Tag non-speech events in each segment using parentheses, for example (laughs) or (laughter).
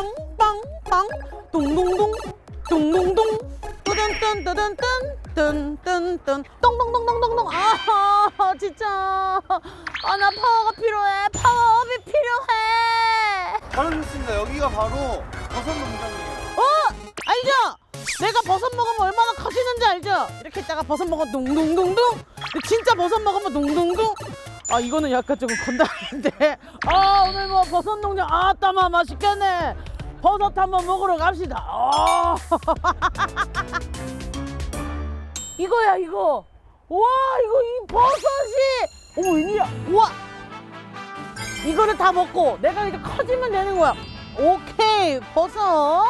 빵빵빵. 동동동. 동동동. 뚜든뜬 뚜든뜬 뜬뜬뜬 똥똥똥똥똥똥 아 진짜. 아 나 파워가 필요해. 파워업이 필요해. 바로 좋습니다. 여기가 바로 버섯 농장이에요. 어? 알죠? 내가 버섯 먹으면 얼마나 커지는지 알죠? 이렇게 있다가 버섯 먹으면 동동동동 진짜 버섯 먹으면 동동동. 아 이거는 약간 조금 건달인데. 아 오늘 뭐 버섯 농장. 아 따마 맛있겠네 버섯 한번 먹으러 갑시다. 아. (laughs) 이거야 이거. 와 이거 이 버섯이. 어머 웬일이야. 우와. 이거를 다 먹고 내가 이제 커지면 되는 거야. 오케이 버섯.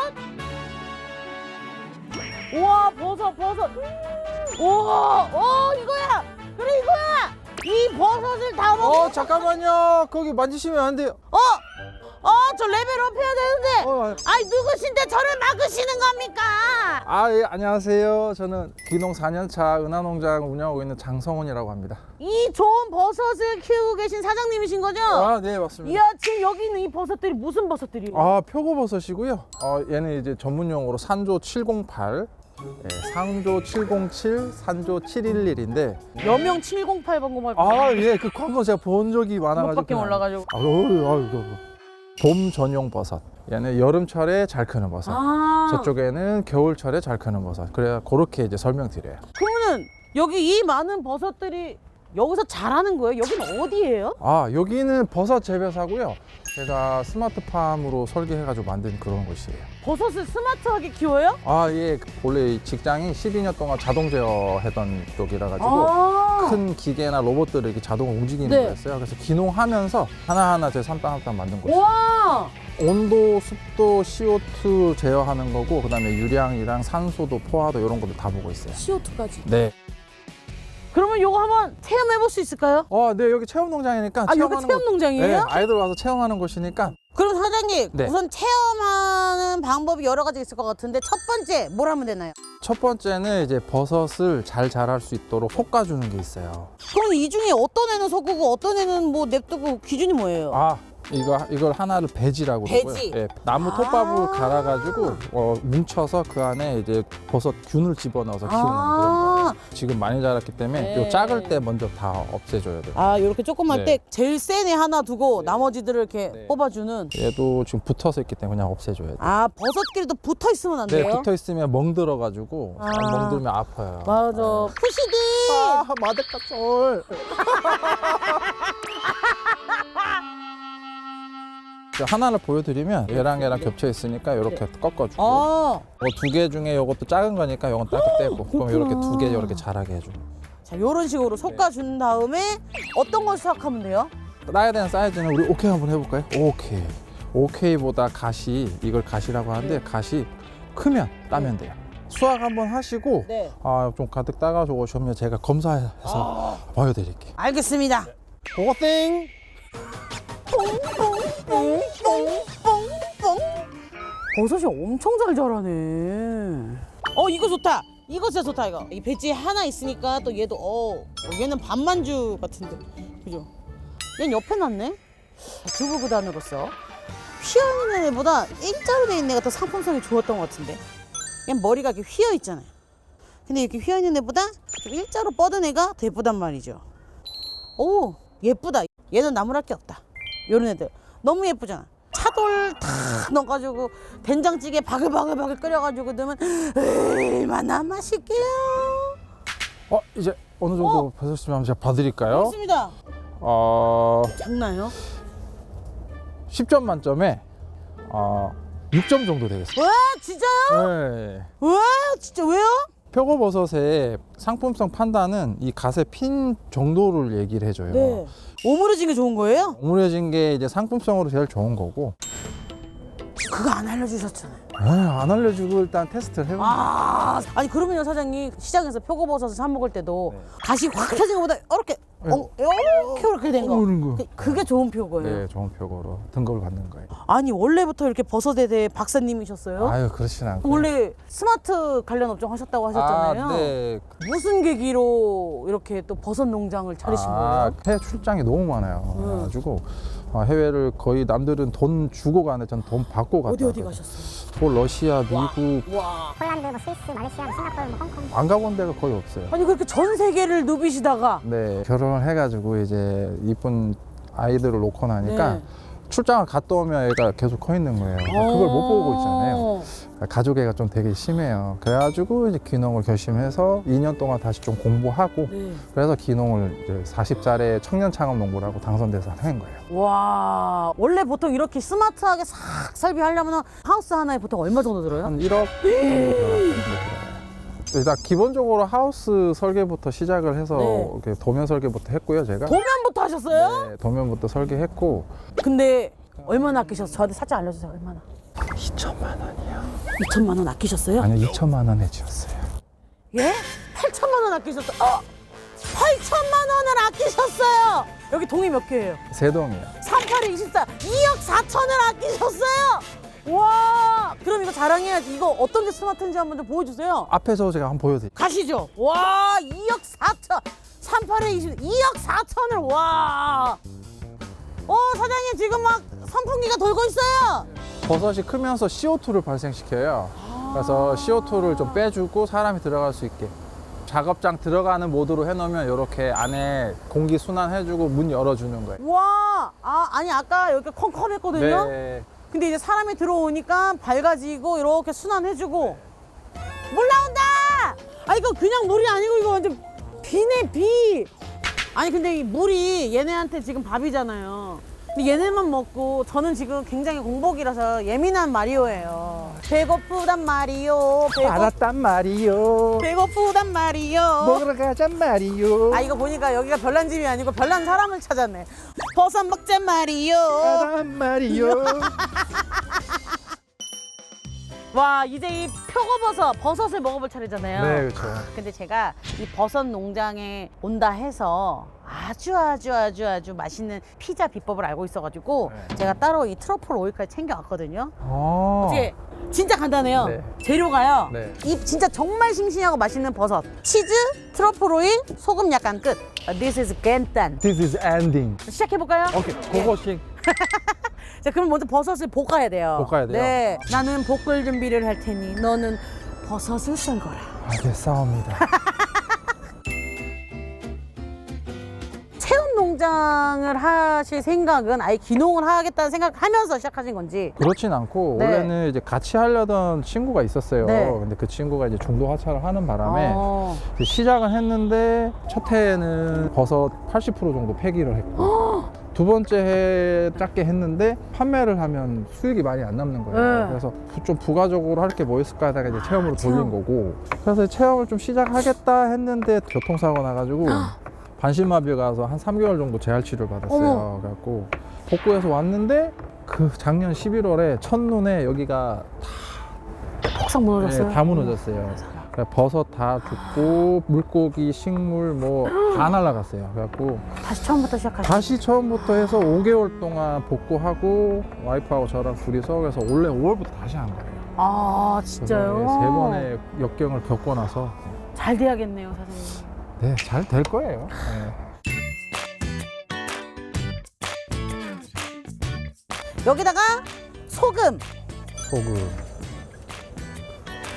우와 버섯 버섯. 음. 우와. 어 이거야. 그래 이거야. 이 버섯을 다 먹고 어 잠깐만요. 거기 만지시면 안 돼요. 어? 어, 저 레벨업 해야 되는데. 어, 아이, 누구신데 저를 막으시는 겁니까? 아 예 안녕하세요 저는 기농 4년차 은하농장 운영하고 있는 장성훈이라고 합니다 이 좋은 버섯을 키우고 계신 사장님이신 거죠? 아 네 맞습니다 이야, 지금 여기 있는 이 버섯들이 무슨 버섯들이에요? 아 표고버섯이고요 어 얘는 이제 전문용어로 산조 708 예, 상조 707, 산조 711인데 여명 708 번 고말 아예 그 광고 제가 본 적이 많아가지고 밖에 그냥- 몰라가지고. 아, 어우, 아유, 뭐. 봄 전용 버섯. 얘는 여름철에 잘 크는 버섯. 아, 저쪽에는 겨울철에 잘 크는 버섯. 그래야 그렇게 이제 설명드려요. 그러면은 여기 이 많은 버섯들이 여기서 자라는 거예요? 여기는 어디예요? 아 여기는 버섯 재배사고요 제가 스마트팜으로 설계해가지고 만든 그런 곳이에요 버섯을 스마트하게 키워요? 아 예 원래 이 직장이 12년 동안 자동 제어하던 쪽이라 가지고 아, 큰 기계나 로봇들을 이렇게 자동으로 움직이는 네. 거였어요 그래서 기농하면서 하나하나 제 삼땅 삼땅 만든 곳이에요 와, 온도, 습도, CO2 제어하는 거고 그다음에 유량이랑 산소도 포화도 이런 것도 다 보고 있어요 CO2까지. 네. 그러면 요거 한번 체험해 볼 수 있을까요? 어, 네 여기 체험 농장이니까 아, 여기 체험하는 체험 곳- 농장이에요? 네, 아이들 와서 체험하는 곳이니까 그럼 사장님 네. 우선 체험하는 방법이 여러 가지 있을 것 같은데 첫 번째 뭘 하면 되나요? 첫 번째는 이제 버섯을 잘 자랄 수 있도록 솎아주는 게 있어요. 그럼 이 중에 어떤 애는 섞고 어떤 애는 뭐 냅두고 기준이 뭐예요? 아 이거 이걸 하나를 배지라고 배지? 그러고요. 예, 나무 아. 톱밥을 갈아가지고 어, 뭉쳐서 그 안에 이제 버섯 균을 집어넣어서 키우는 그런 거예요. 아, 지금 많이 자랐기 때문에 네. 요 작을 때 먼저 다 없애줘야 돼요. 아 이렇게 조그만 네. 때 제일 센 애 하나 두고 나머지들을 이렇게 네. 뽑아주는 얘도 지금 붙어서 있기 때문에 그냥 없애줘야 돼요. 아 버섯끼리도 붙어 있으면 안 네, 돼요? 붙어 있으면 멍들어가지고 아. 멍들면 아파요. 맞아 푸시디 아, 마데카솔. (laughs) 하나를 보여드리면 얘랑 얘랑 겹쳐 있으니까 이렇게 꺾어주고 아, 두개 중에 이것도 작은 거니까 이건 딱 떼고 그럼 이렇게 두 개 이렇게 자라게 해줘. 자 이런 식으로 솎아준 다음에 어떤 걸 수확하면 돼요? 따야 되는 사이즈는 우리 오케이 한번 해볼까요? 오케이. 오케이보다 가시 이걸 가시라고 하는데 가시 크면 따면 돼요. 수확 한번 하시고 네 아 좀 가득 따가지고 오시면 제가 검사해서 보여드릴게요. 알겠습니다 고고땡. 버섯이 엄청 잘 자라네. 어 이거 좋다. 이거 진짜 좋다 이거. 이 배지 하나 있으니까 또 얘도 어 얘는 반만주 같은데. 그죠? 얘는 옆에 놨네? 두부 구단으로서. 휘어있는 애보다 일자로 돼 있는 애가 더 상품성이 좋았던 것 같은데. 얘는 머리가 이렇게 휘어 있잖아요. 근데 이렇게 휘어 있는 애보다 좀 일자로 뻗은 애가 더 예쁘단 말이죠. 오 예쁘다. 얘는 나무랄 게 없다. 요런 애들. 너무 예쁘잖아 차돌 탁 넣어가지고 된장찌개 바글바글바글 끓여가지고 넣으면 얼마나 맛있게요 어 이제 어느 정도 어. 한번 제가 봐드릴까요? 좋습니다 어 작나요? 10점 만점에 어 6점 정도 되겠습니다. 와 진짜요? 네. 와 진짜 왜요? 표고버섯의 상품성 판단은 이 갓의 핀 정도를 얘기를 해줘요. 네 오므려진 게 좋은 거예요? 오므려진 게 이제 상품성으로 제일 좋은 거고 그거 안 알려주셨잖아요 에이, 안 알려주고 일단 테스트를 해보면 아 아니 그러면요 사장님 시장에서 표고버섯을 사 먹을 때도 네. 가시 확 펴진 것보다 이렇게 네. 어, 이렇게 이렇게 된 거. 어, 이런 거. 그- 그게 좋은 표고예요. 네, 좋은 표고로 등급을 받는 거예요. 아니 원래부터 이렇게 버섯에 대해 박사님이셨어요? 아유, 그렇진 않고. 원래 스마트 관련 업종 하셨다고 하셨잖아요. 아, 네. 무슨 계기로 이렇게 또 버섯 농장을 차리신 아, 거예요? 해외 출장이 너무 많아요. 음. 그래가지고 아, 해외를 거의 남들은 돈 주고 가는데 전 돈 받고 갔다. 어디 어디 왔거든요. 가셨어요? 뭐 러시아, 미국 와. 폴란드, 뭐 스위스, 말레이시아, 뭐 싱가포르, 뭐 홍콩. 안 가본 데가 거의 없어요. 아니 그렇게 전 세계를 누비시다가 네, 결혼을 해가지고 이제 이쁜 아이들을 놓고 나니까 네. 출장을 갔다 오면 애가 계속 커 있는 거예요. 그걸 못 보고 있잖아요. 가족애가 좀 되게 심해요. 그래가지고 이제 귀농을 결심해서 2년 동안 다시 좀 공부하고 네. 그래서 귀농을 이제 40짜리 청년 창업 농부라고 당선돼서 한 거예요. 와 원래 보통 이렇게 스마트하게 싹 설비하려면 하우스 하나에 보통 얼마 정도 들어요? 한 1억 정도 들어갔어요. 일단 기본적으로 하우스 설계부터 시작을 해서 네. 이렇게 도면 설계부터 했고요, 제가. 도면부터 하셨어요? 네, 도면부터 설계했고 근데 얼마나 아끼셨어요? 저한테 살짝 알려주세요. 얼마나? 2천만 원이요. 2천만 원 아끼셨어요? 아니요, 2천만 원에 지었어요. 예? 8천만 원 아끼셨어. 어? 8천만 원을 아끼셨어요. 여기 동이 몇 개예요? 세 동이요. 38에 24, 2억 4천을 아끼셨어요. 와, 그럼 이거 자랑해야지. 이거 어떤 게 스마트인지 한번 좀 보여주세요. 앞에서 제가 한번 보여드릴게요. 가시죠. 와, 2억 4천. 38에 20, 2억 4천을 와. 어, 사장님 지금 막 선풍기가 돌고 있어요. 버섯이 크면서 CO2를 발생시켜요. 그래서 CO2를 좀 빼주고 사람이 들어갈 수 있게. 작업장 들어가는 모드로 해놓으면 이렇게 안에 공기 순환해주고 문 열어주는 거예요. 와, 아, 아니 아까 여기 컴컴했거든요. 네. 근데 이제 사람이 들어오니까 밝아지고 이렇게 순환해주고 물 나온다. 아 이거 그냥 물이 아니고 이거 완전 비네 비. 아니 근데 이 물이 얘네한테 지금 밥이잖아요. 근데 얘네만 먹고 저는 지금 굉장히 공복이라서 예민한 마리오예요. 배고프단 말이요. 배고, 알았단 말이요. 배고프단 말이요. 먹으러 가잔 말이요. 아 이거 보니까 여기가 별난 집이 아니고 별난 사람을 찾았네. 버섯 먹자 말이요. 알았단 말이요. 와 이제 이 표고버섯 버섯을 먹어볼 차례잖아요. 네, 그렇죠. 근데 제가 이 버섯 농장에 온다 해서 아주 아주 아주 아주 맛있는 피자 비법을 알고 있어가지고 네. 제가 따로 이 트러플 오일까지 챙겨왔거든요. 어. 어떻게 진짜 간단해요. 네. 재료가요. 네. 이 진짜 정말 싱싱하고 맛있는 버섯, 치즈, 트러플 오일, 소금 약간 끝. This is 간단. This is ending. 시작해 볼까요? 오케이, 그것이 (laughs) 자, 그럼 먼저 버섯을 볶아야 돼요. 볶아야 돼요? 네. 나는 볶을 준비를 할 테니 너는 버섯을 썰거라. 알겠사옵니다. 체험 농장을 하실 생각은 아예 기농을 하겠다는 생각하면서 시작하신 건지. 그렇진 않고 네. 원래는 이제 같이 하려던 친구가 있었어요. 네. 근데 그 친구가 이제 중도 하차를 하는 바람에 어. 이제 시작은 했는데 첫 해에는 버섯 80% 정도 폐기를 했고 (laughs) 두 번째 해 작게 했는데 판매를 하면 수익이 많이 안 남는 거예요. 네. 그래서 부- 좀 부가적으로 할 게 뭐 있을까 하다가 이제 체험으로 체험. 돌린 거고 그래서 체험을 좀 시작하겠다 했는데 교통사고 나가지고 반신마비 가서 한 3개월 정도 재활 치료 를 받았어요. 어머. 그래갖고 복구해서 왔는데 그 작년 11월에 첫눈에 여기가 폭삭 무너졌어요. 네, 다 무너졌어요. 그러니까 버섯 다 죽고 물고기, 식물 뭐 다 날라갔어요. 그래갖고 다시 처음부터 시작하시. 다시 처음부터 해서 5개월 동안 복구하고 와이프하고 저랑 둘이서 그래서 원래 5월부터 다시 한 거예요. 아 진짜요? 네, 세 번의 역경을 겪고 나서 잘 돼야겠네요, 사장님. 네, 잘 될 거예요. 네. 여기다가 소금, 소금.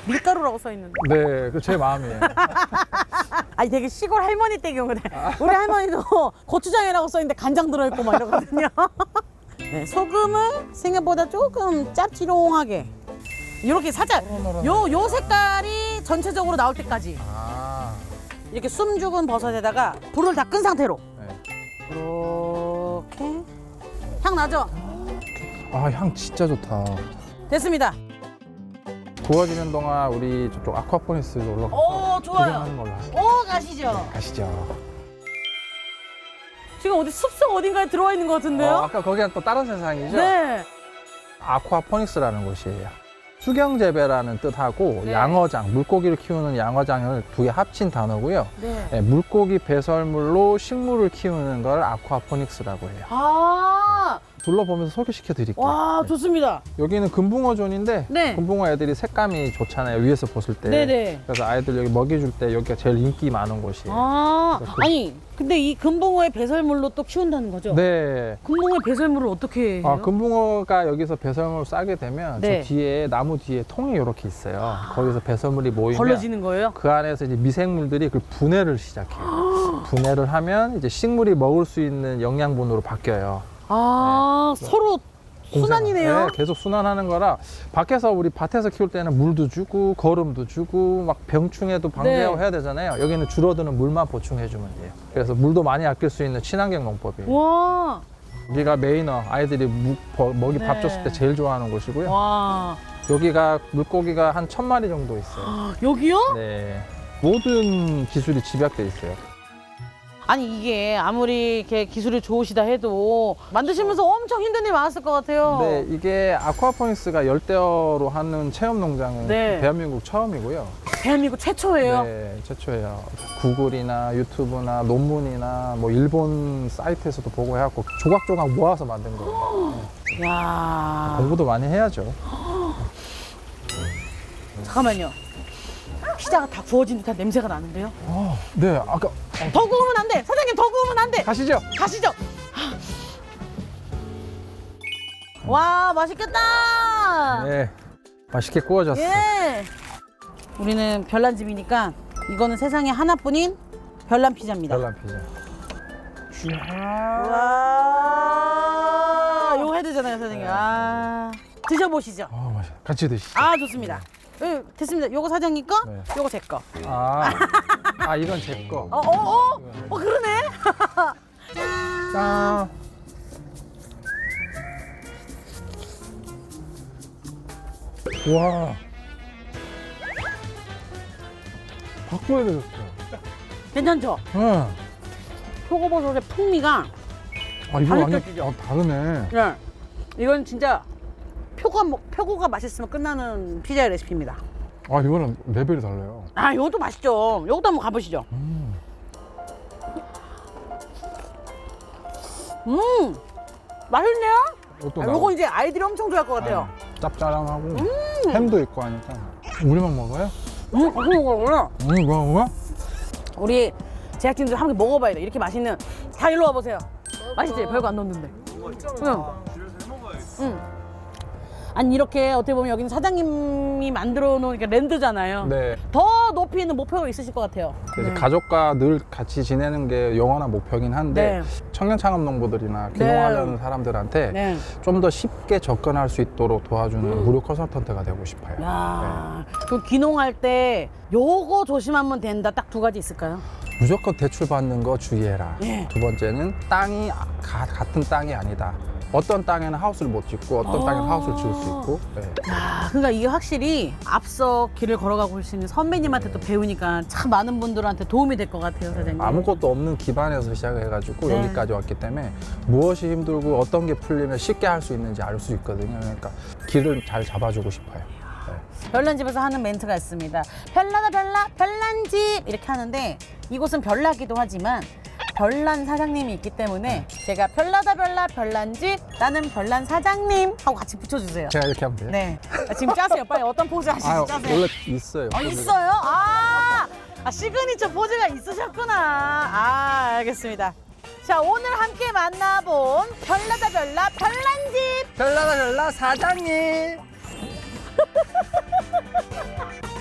밀가루라고 써 있는데. 네, 그 제 마음이에요. (laughs) 아니 되게 시골 할머니 댁인 거네. 우리 할머니도 (laughs) 고추장이라고 써 있는데 간장 들어 있고 막 이러거든요. (laughs) 네, 소금을 생각보다 조금 짭지롱하게 이렇게 살짝 요 요 색깔이 전체적으로 나올 때까지 아, 이렇게 숨 죽은 버섯에다가 불을 다 끈 상태로 네. 이렇게 향 나죠? 아, 향 진짜 좋다. 됐습니다. 구워지는 동안 우리 저쪽 아쿠아포니스 올라가 서오 좋아요. 구경하는 걸로 하죠. 오 가시죠. 가시죠. 지금 어디 숲속 어딘가에 들어와 있는 것 같은데요? 어, 아까 거기는 또 다른 세상이죠? 네. 아쿠아포닉스라는 곳이에요. 수경재배라는 뜻하고 네. 양어장, 물고기를 키우는 양어장을 두 개 합친 단어고요. 네. 네, 물고기 배설물로 식물을 키우는 걸 아쿠아포닉스라고 해요. 아, 둘러보면서 소개시켜 드릴게요. 와, 네. 좋습니다. 여기는 금붕어존인데 네. 금붕어 애들이 색감이 좋잖아요. 위에서 봤을 때. 네네. 그래서 아이들 여기 먹이 줄 때 여기가 제일 인기 많은 곳이에요. 아, 그래서 그- 아니, 근데 이 금붕어의 배설물로 또 키운다는 거죠? 네. 금붕어의 배설물을 어떻게 해요? 아, 금붕어가 여기서 배설물을 싸게 되면 네. 저 뒤에 나무 뒤에 통이 이렇게 있어요. 거기서 배설물이 모이면 걸러지는 거예요? 그 안에서 이제 미생물들이 그 분해를 시작해요. (gasps) 분해를 하면 이제 식물이 먹을 수 있는 영양분으로 바뀌어요. 아, 서로 순환이네요. 네, 계속 순환하는 거라 밖에서 우리 밭에서 키울 때는 물도 주고 거름도 주고 막 병충해도 방제하고 네. 해야 되잖아요. 여기는 줄어드는 물만 보충해 주면 돼요. 그래서 물도 많이 아낄 수 있는 친환경 농법이에요. 와, 여기가 메이너 아이들이 묵, 버- 먹이 밥 네. 줬을 때 제일 좋아하는 곳이고요. 와. 여기가 물고기가 한 천 마리 정도 있어요. 아, 여기요? 네. 모든 기술이 집약돼 있어요. 아니 이게 아무리 이렇게 기술이 좋으시다 해도 만드시면서 엄청 힘든 일 많았을 것 같아요. 네, 이게 아쿠아포닉스가 열대어로 하는 체험 농장은 네. 대한민국 처음이고요. 대한민국 최초예요. 네, 최초예요. 구글이나 유튜브나 논문이나 뭐 일본 사이트에서도 보고 해갖고 조각조각 모아서 만든 거예요. 네. (gasps) 야 공부도 많이 해야죠. 잠깐만요. 피자가 다 구워진 듯한 냄새가 나는데요. 어, 네, 아까 더 구우면 안 돼. 사장님 더 구우면 안 돼. 가시죠. 가시죠. 와 맛있겠다. 네, 맛있게 구워졌어요. 예. 우리는 별난 집이니까 이거는 세상에 하나뿐인 별난 피자입니다. 별난 피자. 와, 이거 해야 되잖아요, 선생님. 아, 드셔보시죠. 아, 맛있. 같이 드시죠. 아, 좋습니다. 예, 됐습니다. 요거 사장님 거, 네. 요거 제 거. 아, 아 이건 제 거. 어, 어, 어? 어, 그러네. 짠. 와. 바꿔야 되겠어. 괜찮죠? 네. 표고버섯의 풍미가, 아, 이거 다르게 완전? 아, 다르네. 예. 이건 진짜 표가, 먹- 표고가 맛있으면 끝나는 피자의 레시피입니다. 아, 이거는 레벨이 달라요. 아, 이것도 맛있죠. 요것도 한번 가보시죠. 음. 음, 맛있네요. 이것도 아, 나- 요거 이제 아이들이 엄청 좋아할 것 같아요. 아, 짭짤하고 햄도 있고 하니까. 우리만 먹어요? 음, 어, 그거구나. 음, 뭐야, 뭐야? 우리 제작진들 함께 먹어봐야 돼. 이렇게 맛있는. 다 일로 와보세요. 맛있지? 별거 안 넣었는데. 응. 응. 아니 이렇게 어떻게 보면 여기는 사장님이 만들어 놓은 이렇게 랜드잖아요. 네. 더 높이 있는 목표가 있으실 것 같아요. 그래서 네. 가족과 늘 같이 지내는 게 영원한 목표긴 한데 네. 청년 창업 농부들이나 네. 귀농하려는 사람들한테 네. 좀더 쉽게 접근할 수 있도록 도와주는 무료 컨설턴트가 되고 싶어요. 야, 그 귀농할 때 요거 조심하면 된다. 딱 두 가지 있을까요? 네. 무조건 대출 받는 거 주의해라. 예. 두 번째는 땅이 가- 같은 땅이 아니다. 어떤 땅에는 하우스를 못 짓고 어떤 아. 땅에는 하우스를 지을 수 있고. 네. 야, 그러니까 이게 확실히 앞서 길을 걸어가고 계시는 선배님한테 또 배우니까 참 많은 분들한테 도움이 될 것 같아요, 사장님. 아무것도 없는 기반에서 시작을 해가지고 네. 여기까지 왔기 때문에 무엇이 힘들고 어떤 게 풀리면 쉽게 할 수 있는지 알 수 있거든요. 그러니까 길을 잘 잡아주고 싶어요. 네. 별난 집에서 하는 멘트가 있습니다. 별나다 별나 별난 집 이렇게 하는데 이곳은 별나기도 하지만 별난 사장님이 있기 때문에 제가 별나다 별나 별난 집 나는 별난 사장님 하고 같이 붙여주세요. 제가 이렇게 하면 돼요? 네, 아, 지금 짜세요. 빨리 어떤 포즈 하시지 아, 짜세요. 원래 있어요. 어, 있어요? 아, 아, 시그니처 포즈가 있으셨구나. 아, 알겠습니다. 자, 오늘 함께 만나본 별나다 별나 별난 집 별나다 별나 사장님. (laughs)